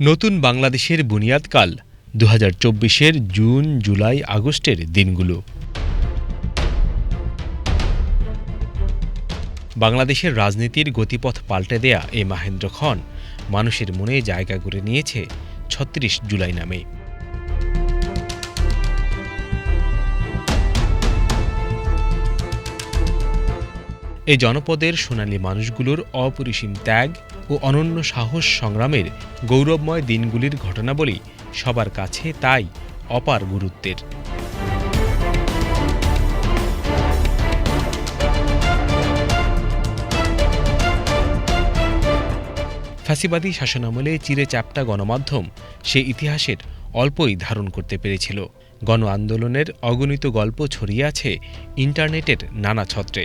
নতুন বাংলাদেশের বুনিয়াদকাল দু হাজার চব্বিশের জুন, জুলাই, আগস্টের দিনগুলো। বাংলাদেশের রাজনীতির গতিপথ পাল্টে দেয়া এই মাহেন্দ্র খন মানুষের মনে জায়গা করে নিয়েছে ছত্রিশ জুলাই নামে। এই জনপদের সোনালী মানুষগুলোর অপরিসীম ত্যাগ ও অনন্য সাহস সংগ্রামের গৌরবময় দিনগুলির ঘটনাবলী সবার কাছে তাই অপার গুরুত্বের। ফ্যাসিবাদী শাসনামলে চিরে চাপটা গণমাধ্যম সে ইতিহাসের অল্পই ধারণ করতে পেরেছিল। গণ আন্দোলনের অগণিত গল্প ছড়িয়ে আছে ইন্টারনেটের নানা ছত্রে।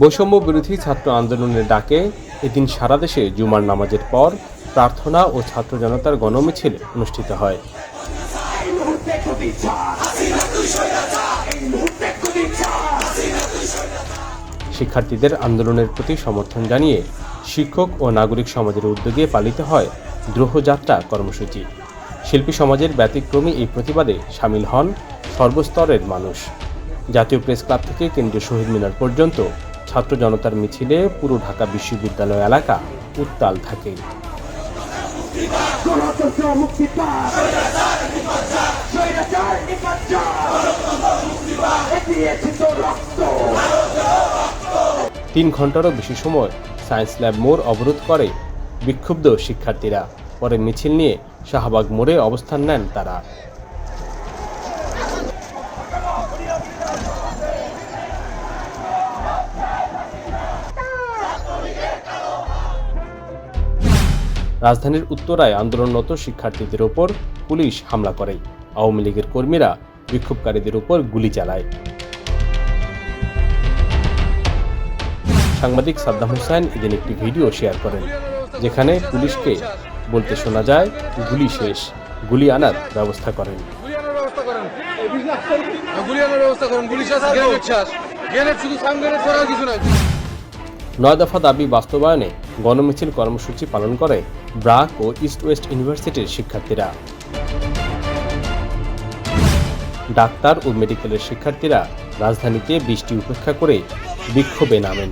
বৈষম্য বিরোধী ছাত্র আন্দোলনের ডাকে এদিন সারা দেশে জুমার নামাজের পর প্রার্থনা ও ছাত্র জনতার গণমিছিল অনুষ্ঠিত হয়। শিক্ষার্থীদের আন্দোলনের প্রতি সমর্থন জানিয়ে শিক্ষক ও নাগরিক সমাজের উদ্যোগে পালিত হয় দ্রোহযাত্রা কর্মসূচি। শিল্পী সমাজের ব্যতিক্রমী এই প্রতিবাদে সামিল হন সর্বস্তরের মানুষ। জাতীয় প্রেস ক্লাব থেকে কেন্দ্রীয় শহীদ মিনার পর্যন্ত ছাত্র জনতার মিছিলে পুরো ঢাকা বিশ্ববিদ্যালয় এলাকা উত্তাল থাকে। তিন ঘন্টারও বেশি সময় সায়েন্স ল্যাব মোড় অবরোধ করে বিক্ষুব্ধ শিক্ষার্থীরা। পরে মিছিল নিয়ে শাহবাগ মোড়ে অবস্থান নেন তারা। রাজধানীর উত্তরায় আন্দোলনরত শিক্ষার্থীদের ওপর পুলিশ হামলা করে। আওয়ামী লীগের কর্মীরা বিক্ষোভকারীদের উপর গুলি চালায়। সাংবাদিক সাদ্দাম হোসেন এদিন একটি ভিডিও শেয়ার করেন যেখানে পুলিশকে বলতে শোনা যায় গুলি শেষ গুলি আনার ব্যবস্থা করেন। নয় দফা দাবি বাস্তবায়নে গণমিছিল কর্মসূচি পালন করে ব্রাক ও ইস্ট ওয়েস্ট ইউনিভার্সিটির শিক্ষার্থীরা। ডাক্তার ও মেডিকেলের শিক্ষার্থীরা রাজধানীতে বৃষ্টি উপেক্ষা করে বিক্ষোভে নামেন।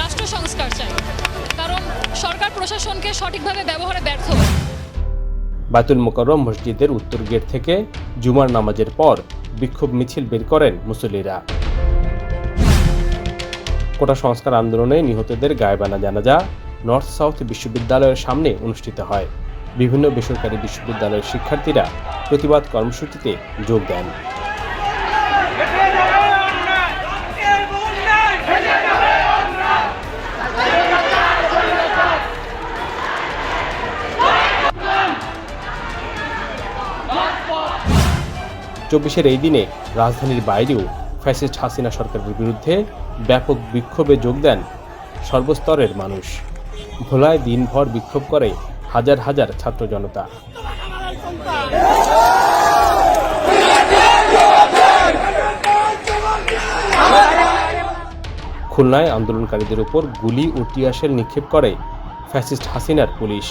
রাষ্ট্র সংস্কার চাই, কারণ সরকার প্রশাসনকে সঠিকভাবে ব্যবহারে ব্যর্থ। বায়তুল মোকাররম মসজিদের উত্তর গেট থেকে জুমার নামাজের পর বিক্ষোভ মিছিল বের করেন মুসল্লিরা। কোটা সংস্কার আন্দোলনে নিহতদের গায়েবানা জানাজা নর্থ সাউথ বিশ্ববিদ্যালয়ের সামনে অনুষ্ঠিত হয়। বিভিন্ন বেসরকারি বিশ্ববিদ্যালয়ের শিক্ষার্থীরা প্রতিবাদ কর্মসূচিতে যোগ দেন। চব্বিশের এই দিনে রাজধানীর বাইরেও ফ্যাসিস্ট হাসিনা সরকারের বিরুদ্ধে ব্যাপক বিক্ষোভে যোগ দেন সর্বস্তরের মানুষ। ভোলায় দিনভর বিক্ষোভ করে হাজার হাজার ছাত্র জনতা। খুলনায় আন্দোলনকারীদের উপর গুলি ও টিয়াশেল নিক্ষেপ করে ফ্যাসিস্ট হাসিনার পুলিশ।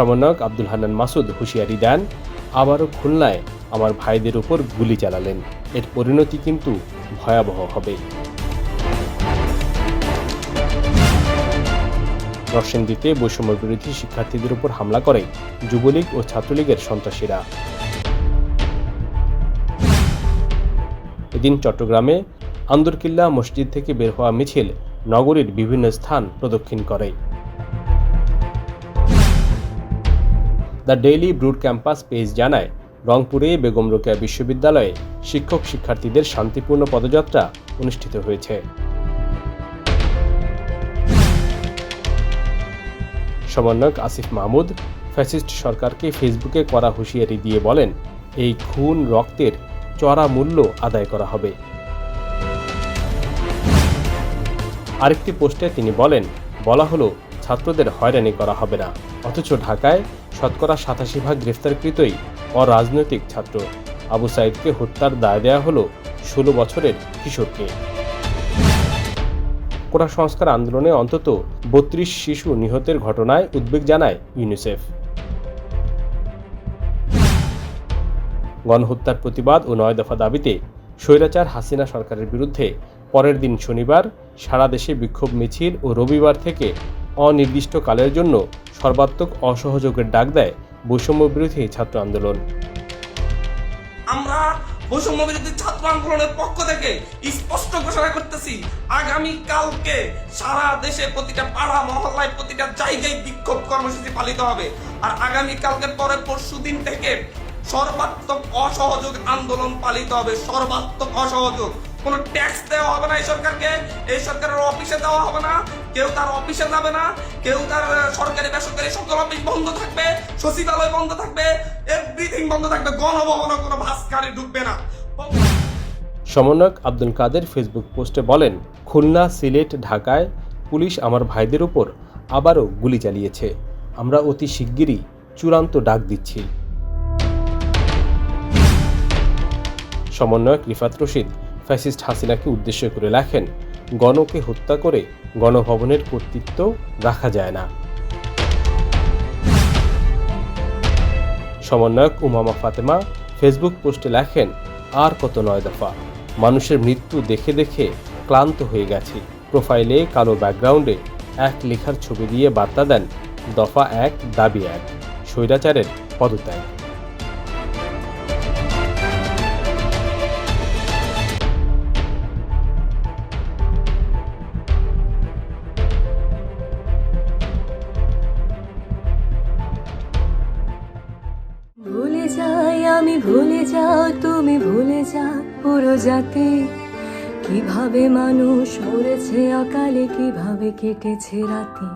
সমন্বয়ক আব্দুল হান্নান মাসুদ হুঁশিয়ারি দেন, আবারও খুলনায় আমার ভাইদের উপর গুলি চালালেন। এর পরিণতি কিন্তু ভয়াবহ হবে। নরসিংদীতে বৈষম্য বিরোধী শিক্ষার্থীদের উপর হামলা করে যুবলীগ ও ছাত্রলীগের সন্ত্রাসীরা। এদিন চট্টগ্রামে আন্দরকিল্লা মসজিদ থেকে বের হওয়া মিছিল নগরীর বিভিন্ন স্থান প্রদক্ষিণ করে। The daily brood campus page জানায়, রংপুরে বেগম রোকেয়া বিশ্ববিদ্যালয়ে শিক্ষক শিক্ষার্থীদের শান্তিপূর্ণ পদযাত্রা অনুষ্ঠিত হয়েছে। সমন্বয়ক আসিফ মাহমুদ, ফ্যাসিস্ট সরকারকে ফেসবুকে করা হুঁশিয়ারি দিয়ে বলেন, এই খুন রক্তের চড়া মূল্য আদায় করা হবে। আরেকটি পোস্টে তিনি বলেন, বলা হলো, ছাত্রদের হয়রানি করা হবে না। অথচ ঢাকায় শতকরা সাতাশি ভাগ গ্রেফতারকৃতই অরাজনৈতিক ছাত্র। আবু সাইদকে হত্যার দায় দেওয়া হলো ষোলো বছরের কিশোরকে। কোটা সংস্কার আন্দোলনে অন্তত বত্রিশ শিশু নিহতের ঘটনায় উদ্বেগ জানায় ইউনিসেফ। গণহত্যার প্রতিবাদ ও নয় দফা দাবিতে স্বৈরাচার হাসিনা সরকারের বিরুদ্ধে পরের দিন শনিবার সারা দেশে বিক্ষোভ মিছিল ও রবিবার থেকে অনির্দিষ্টকালের জন্য সর্বাত্মক অসহযোগের ডাক দেয় বৈষম্য বিরোধী ছাত্র আন্দোলন। আমরা বৈষম্য বিরোধী ছাত্র আন্দোলনের পক্ষ থেকে স্পষ্ট ঘোষণা করতেছি, আগামী কালকে সারা দেশে প্রতিটা পাড়া, মহল্লায় প্রতিটা জায়গায় বিক্ষোভ কর্মসূচি পালিত হবে। আর আগামী কালকের পরে পরশু দিন থেকে সর্বাত্মক অসহযোগ আন্দোলন পালিত হবে, সর্বাত্মক অসহযোগ। কোনো ট্যাক্স দেওয়া হবে না এই সরকারকে, এই সরকারের অফিসে দেওয়া হবে না। কেউ তার অফিসে যাবে না, কেউ তার সরকারি বেসরকারি সকল অফিস বন্ধ থাকবে, সচিবালয় বন্ধ থাকবে এভরিথিং বন্ধ থাকবে গণভবনে কোনো ভাস্কারি ঢুকবে না। সমন্বয়ক আব্দুল কাদের ফেসবুক পোস্টে বলেন, খুলনা, সিলেট, ঢাকায় পুলিশ আমার ভাইদের উপর আবারও গুলি চালিয়েছে। আমরা অতি শিগগিরই চূড়ান্ত ডাক দিচ্ছি। সমন্বয়ক রিফাত রশিদ ফ্যাসিস্ট হাসিনাকে উদ্দেশ্য করে লেখেন, গণকে হত্যা করে গণভবনের কর্তৃত্ব রাখা যায় না। সমন্বয়ক উমামা ফাতেমা ফেসবুক পোস্টে লেখেন, আর কত নয় দফা। মানুষের মৃত্যু দেখে দেখে ক্লান্ত হয়ে গেছি। প্রোফাইলে কালো ব্যাকগ্রাউন্ডে এক লেখার ছবি দিয়ে বার্তা দেন, দফা এক, দাবি এক। স্বৈরাচারের পদত্যাগ। জাতি কীভাবে মানুষ মরেছে অকালে কীভাবে কেটেছে রাতে?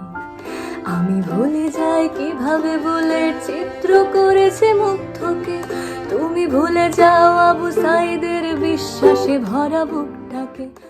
আমি ভুলে যাই কীভাবে বলে চিত্র করেছে মুগ্ধকে। তুমি ভুলে যাও আবু সাইদের বিশ্বাসে ভরা বুকটাকে।